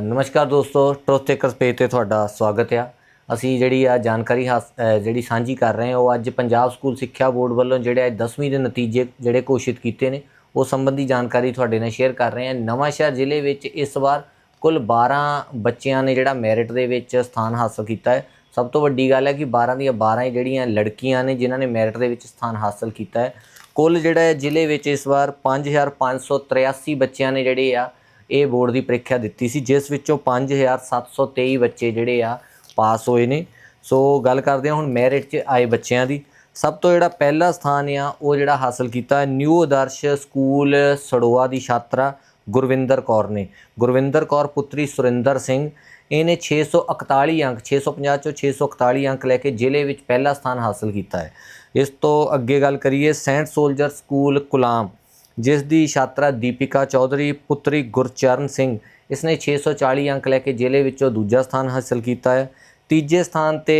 ਨਮਸਕਾਰ ਦੋਸਤੋ ਟਰੋਥ takers page ਤੇ ਤੁਹਾਡਾ ਸਵਾਗਤ ਆ। ਅਸੀਂ ਜਿਹੜੀ ਆ ਜਾਣਕਾਰੀ ਹਾਸ- ਜਿਹੜੀ ਸਾਂਝੀ ਕਰ ਰਹੇ ਹਾਂ, ਉਹ ਅੱਜ ਪੰਜਾਬ ਸਕੂਲ ਸਿੱਖਿਆ ਬੋਰਡ ਵੱਲੋਂ ਜਿਹੜੇ 10ਵੀਂ ਦੇ ਨਤੀਜੇ ਜਿਹੜੇ ਘੋਸ਼ਿਤ ਕੀਤੇ ਨੇ, ਉਹ ਸੰਬੰਧੀ ਜਾਣਕਾਰੀ ਤੁਹਾਡੇ ਨਾਲ ਸ਼ੇਅਰ ਕਰ ਰਹੇ ਹਾਂ। ਨਵਾਂਸ਼ਹਿਰ ਜ਼ਿਲ੍ਹੇ ਵਿੱਚ ਇਸ ਵਾਰ ਕੁੱਲ 12 ਬੱਚਿਆਂ ਨੇ ਜਿਹੜਾ ਮੈਰਿਟ ਦੇ ਵਿੱਚ ਸਥਾਨ ਹਾਸਲ ਕੀਤਾ ਹੈ। ਸਭ ਤੋਂ ਵੱਡੀ ਗੱਲ ਹੈ ਕਿ 12 ਦੀਆਂ 12 ਜਿਹੜੀਆਂ ਲੜਕੀਆਂ ਨੇ, ਜਿਨ੍ਹਾਂ ਨੇ ਮੈਰਿਟ ਦੇ ਵਿੱਚ ਸਥਾਨ ਹਾਸਲ ਕੀਤਾ ਹੈ। ਕੁੱਲ ਜਿਹੜਾ ਹੈ ਜ਼ਿਲ੍ਹੇ ਵਿੱਚ ਇਸ ਵਾਰ 5583 ਬੱਚਿਆਂ ਨੇ ਜਿਹੜੇ ਆ ਇਹ ਬੋਰਡ ਦੀ ਪ੍ਰੀਖਿਆ ਦਿੱਤੀ ਸੀ, ਜਿਸ ਵਿੱਚੋਂ 5723 ਬੱਚੇ ਜਿਹੜੇ ਆ ਪਾਸ ਹੋਏ ਨੇ। ਸੋ ਗੱਲ ਕਰਦੇ ਹਾਂ ਹੁਣ ਮੈਰਿਟ 'ਚ ਆਏ ਬੱਚਿਆਂ ਦੀ। ਸਭ ਤੋਂ ਜਿਹੜਾ ਪਹਿਲਾ ਸਥਾਨ ਆ, ਉਹ ਜਿਹੜਾ ਹਾਸਲ ਕੀਤਾ ਨਿਊ ਆਦਰਸ਼ ਸਕੂਲ ਸੜੋਆ ਦੀ ਛਾਤਰਾ ਗੁਰਵਿੰਦਰ ਕੌਰ ਨੇ। ਗੁਰਵਿੰਦਰ ਕੌਰ ਪੁੱਤਰੀ ਸੁਰਿੰਦਰ ਸਿੰਘ, ਇਹਨੇ 641 ਅੰਕ 650 ਚੋਂ 641 ਅੰਕ ਲੈ ਕੇ ਜ਼ਿਲ੍ਹੇ ਵਿੱਚ ਪਹਿਲਾ ਸਥਾਨ ਹਾਸਲ ਕੀਤਾ ਹੈ। ਇਸ ਤੋਂ ਅੱਗੇ ਗੱਲ ਕਰੀਏ, ਸੈਂਟ ਸੋਲਜਰ ਸਕੂਲ ਕੁਲਾਮ ਜਿਸ ਦੀ ਛਾਤਰਾ ਦੀਪਿਕਾ ਚੌਧਰੀ, ਪੁੱਤਰੀ ਗੁਰਚਰਨ ਸਿੰਘ। ਇਸ ਇਸਨੇ 640 ਅੰਕ ਲੈ ਕੇ ਜ਼ਿਲ੍ਹੇ ਵਿੱਚੋਂ ਦੂਜਾ ਸਥਾਨ ਹਾਸਲ ਕੀਤਾ ਹੈ। ਤੀਜੇ ਸਥਾਨ ਤੇ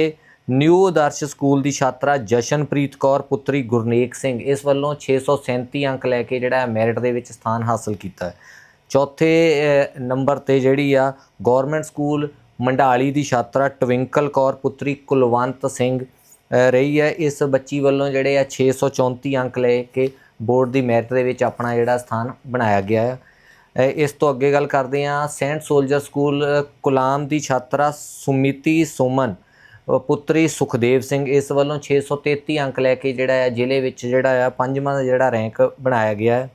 ਨਿਊ ਆਦਰਸ਼ ਸਕੂਲ ਦੀ ਛਾਤਰਾ ਜਸ਼ਨਪ੍ਰੀਤ ਕੌਰ, ਪੁੱਤਰੀ ਗੁਰਨੇਕ ਸਿੰਘ। ਇਸ ਵੱਲੋਂ 637 ਅੰਕ ਲੈ ਕੇ ਜਿਹੜਾ ਮੈਰਿਟ ਦੇ ਵਿੱਚ ਸਥਾਨ ਹਾਸਲ ਕੀਤਾ ਹੈ। ਚੌਥੇ ਨੰਬਰ ਤੇ ਜਿਹੜੀ ਆ ਗਵਰਨਮੈਂਟ ਸਕੂਲ ਮੰਡਾਲੀ ਦੀ ਛਾਤਰਾ ਟਵਿੰਕਲ ਕੌਰ, ਪੁੱਤਰੀ ਕੁਲਵੰਤ ਸਿੰਘ ਰਹੀ ਹੈ। ਇਸ ਬੱਚੀ ਵੱਲੋਂ ਜਿਹੜੇ ਆ 634 ਅੰਕ ਲੈ ਕੇ ਬੋਰਡ ਦੀ ਮੈਰਿਟ ਦੇ ਵਿੱਚ ਆਪਣਾ ਜਿਹੜਾ ਸਥਾਨ ਬਣਾਇਆ ਗਿਆ ਹੈ। ਇਸ ਤੋਂ ਅੱਗੇ ਗੱਲ ਕਰਦੇ ਹਾਂ ਸੈਂਟ ਸੋਲਜਰ ਸਕੂਲ ਕੁਲਾਮ ਦੀ ਛਾਤਰਾ ਸੁਮਿਤੀ ਸੋਮਨ ਪੁੱਤਰੀ ਸੁਖਦੇਵ ਸਿੰਘ, ਇਸ ਵੱਲੋਂ 633 ਅੰਕ ਲੈ ਕੇ ਜਿਹੜਾ ਹੈ, ਜ਼ਿਲ੍ਹੇ ਵਿੱਚ ਜਿਹੜਾ ਆ ਪੰਜਵਾਂ ਦਾ ਜਿਹੜਾ ਰੈਂਕ ਬਣਾਇਆ ਗਿਆ ਹੈ।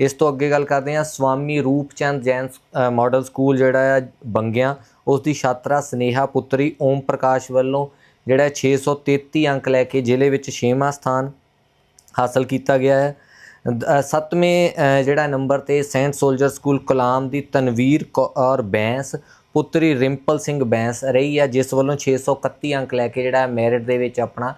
ਇਸ ਤੋਂ ਅੱਗੇ ਗੱਲ ਕਰਦੇ ਹਾਂ, ਸਵਾਮੀ ਰੂਪਚੰਦ ਜੈਨ ਸ- ਮਾਡਲ ਸਕੂਲ ਜਿਹੜਾ ਆ ਬੰਗਿਆਂ, ਉਸ ਦੀ ਛਾਤਰਾ ਸਨੇਹਾ ਪੁੱਤਰੀ ਓਮ ਪ੍ਰਕਾਸ਼ ਵੱਲੋਂ ਜਿਹੜਾ ਹੈ 633 ਅੰਕ ਲੈ ਕੇ ਜ਼ਿਲ੍ਹੇ ਵਿੱਚ 6ਵਾਂ ਸਥਾਨ ਹਾਸਲ ਕੀਤਾ ਗਿਆ ਹੈ। ਦ- ਸੱਤਵੇਂ ਜਿਹੜਾ ਨੰਬਰ ਤੇ ਸੈਂਟ ਸੋਲਜਰ ਸਕੂਲ ਕਲਾਮ ਦੀ ਤਨਵੀਰ ਕੌਰ ਬੈਂਸ, ਪੁੱਤਰੀ ਰਿੰਪਲ ਸਿੰਘ ਬੈਂਸ ਰਹੀ ਹੈ, ਜਿਸ ਵੱਲੋਂ 631 ਅੰਕ ਲੈ ਕੇ ਜਿਹੜਾ ਮੈਰਿਟ ਦੇ ਵਿੱਚ ਆਪਣਾ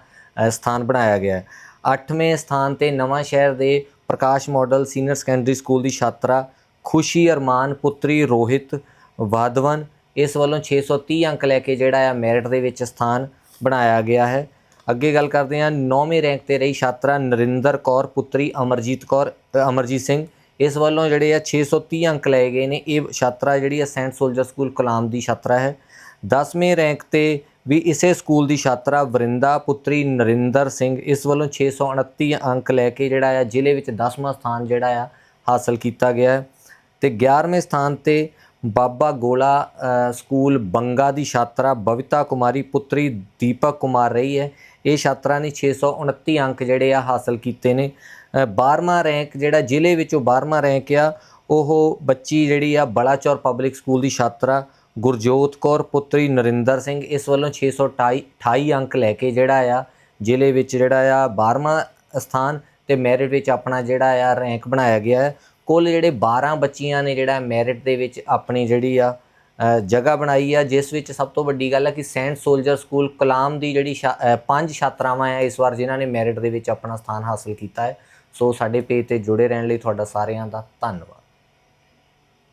ਸਥਾਨ ਬਣਾਇਆ ਗਿਆ ਹੈ। ਅੱਠਵੇਂ ਸਥਾਨ ਤੇ ਨਵਾਂ ਸ਼ਹਿਰ ਦੇ Prakash model senior secondary school ਦੀ ਛਾਤਰਾ, ਖੁਸ਼ੀ ਅਰਮਾਨ, ਪੁੱਤਰੀ ਰੋਹਿਤ ਵਾਧਵਨ, ਇਸ ਵੱਲੋਂ 630 ਅੰਕ ਲੈ ਕੇ ਜਿਹੜਾ ਆ ਮੈਰਿਟ ਦੇ ਵਿੱਚ ਸਥਾਨ ਬਣਾਇਆ ਗਿਆ ਹੈ। ਅੱਗੇ ਗੱਲ ਕਰਦੇ ਹਾਂ, ਨੌਵੇਂ ਰੈਂਕ ਤੇ ਰਹੀ ਛਾਤਰਾ ਨਰਿੰਦਰ ਕੌਰ, ਪੁੱਤਰੀ ਅਮਰਜੀਤ ਕੌਰ ਅਮਰਜੀਤ ਸਿੰਘ। ਇਸ ਵੱਲੋਂ ਜਿਹੜੇ ਆ 630 ਅੰਕ ਲਏ ਗਏ ਨੇ। ਇਹ ਛਾਤਰਾ ਜਿਹੜੀ ਆ ਸੈਂਟ ਸੋਲਜਰ ਸਕੂਲ ਕਲਾਮ ਦੀ ਛਾਤਰਾ ਹੈ। 10ਵੇਂ ਰੈਂਕ ਤੇ ਵੀ ਇਸੇ ਸਕੂਲ ਦੀ ਛਾਤਰਾ ਵਰਿੰਦਾ, ਪੁੱਤਰੀ ਨਰਿੰਦਰ ਸਿੰਘ। ਇਸ ਵੱਲੋਂ 629 ਅੰਕ ਲੈ ਕੇ ਜਿਹੜਾ ਆ ਜ਼ਿਲ੍ਹੇ ਵਿੱਚ 10ਵਾਂ ਸਥਾਨ ਜਿਹੜਾ ਆ ਹਾਸਲ ਕੀਤਾ ਗਿਆ ਹੈ। ਤੇ 11ਵੇਂ ਸਥਾਨ ਤੇ ਬਾਬਾ ਗੋਲਾ ਸਕੂਲ ਬੰਗਾ ਦੀ ਛਾਤਰਾ, ਬਵਿਤਾ ਕੁਮਾਰੀ, ਪੁੱਤਰੀ ਦੀਪਕ ਕੁਮਾਰ ਰਹੀ ਹੈ। ਇਹ ਛਾਤਰਾਂ ਨੇ 629 ਅੰਕ ਜਿਹੜੇ ਆ ਹਾਸਲ ਕੀਤੇ ਨੇ। ਅ, 12ਵਾਂ ਰੈਂਕ ਜਿਹੜਾ ਜ਼ਿਲ੍ਹੇ ਵਿੱਚੋਂ 12ਵਾਂ ਰੈਂਕ ਆ ਉਹ ਬੱਚੀ ਜਿਹੜੀ ਆ ਬਲਾਚੌਰ ਪਬਲਿਕ ਸਕੂਲ ਦੀ ਛਾਤਰਾ ਗੁਰਜੋਤ ਕੌਰ ਪੁੱਤਰੀ ਨਰਿੰਦਰ ਸਿੰਘ ਇਸ ਵੱਲੋਂ 628 28 ਅੰਕ ਲੈ ਕੇ ਜਿਹੜਾ ਆ ਜ਼ਿਲ੍ਹੇ ਵਿੱਚ ਜਿਹੜਾ ਆ 12ਵਾਂ ਸਥਾਨ ਤੇ ਮੈਰਿਟ ਵਿੱਚ ਆਪਣਾ ਜਿਹੜਾ ਆ ਰੈਂਕ ਬਣਾਇਆ ਗਿਆ। ਹੈ ਕੁੱਲ ਜਿਹੜੇ 12 ਬੱਚੀਆਂ ਨੇ ਜਿਹੜਾ ਮੈਰਿਟ ਦੇ ਵਿੱਚ ਆਪਣੀ ਜਿਹੜੀ ਆ ਜਗ੍ਹਾ ਬਣਾਈ ਆ, ਜਿਸ ਵਿੱਚ ਸਭ ਤੋਂ ਵੱਡੀ ਗੱਲ ਹੈ ਕਿ ਸੈਂਟ ਸੋਲਜਰ ਸਕੂਲ ਕਲਾਮ ਦੀ ਜਿਹੜੀ ਛਾ- ਪੰਜ ਛਾਤਰਾਵਾਂ ਆ, ਇਸ ਵਾਰ ਜਿਨ੍ਹਾਂ ਨੇ ਮੈਰਿਟ ਦੇ ਵਿੱਚ ਆਪਣਾ ਸਥਾਨ ਹਾਸਲ ਕੀਤਾ ਹੈ। ਸੋ ਸਾਡੇ ਪੇਜ ਤੇ ਜੁੜੇ ਰਹਿਣ ਲਈ ਤੁਹਾਡਾ ਸਾਰਿਆਂ ਦਾ ਧੰਨਵਾਦ।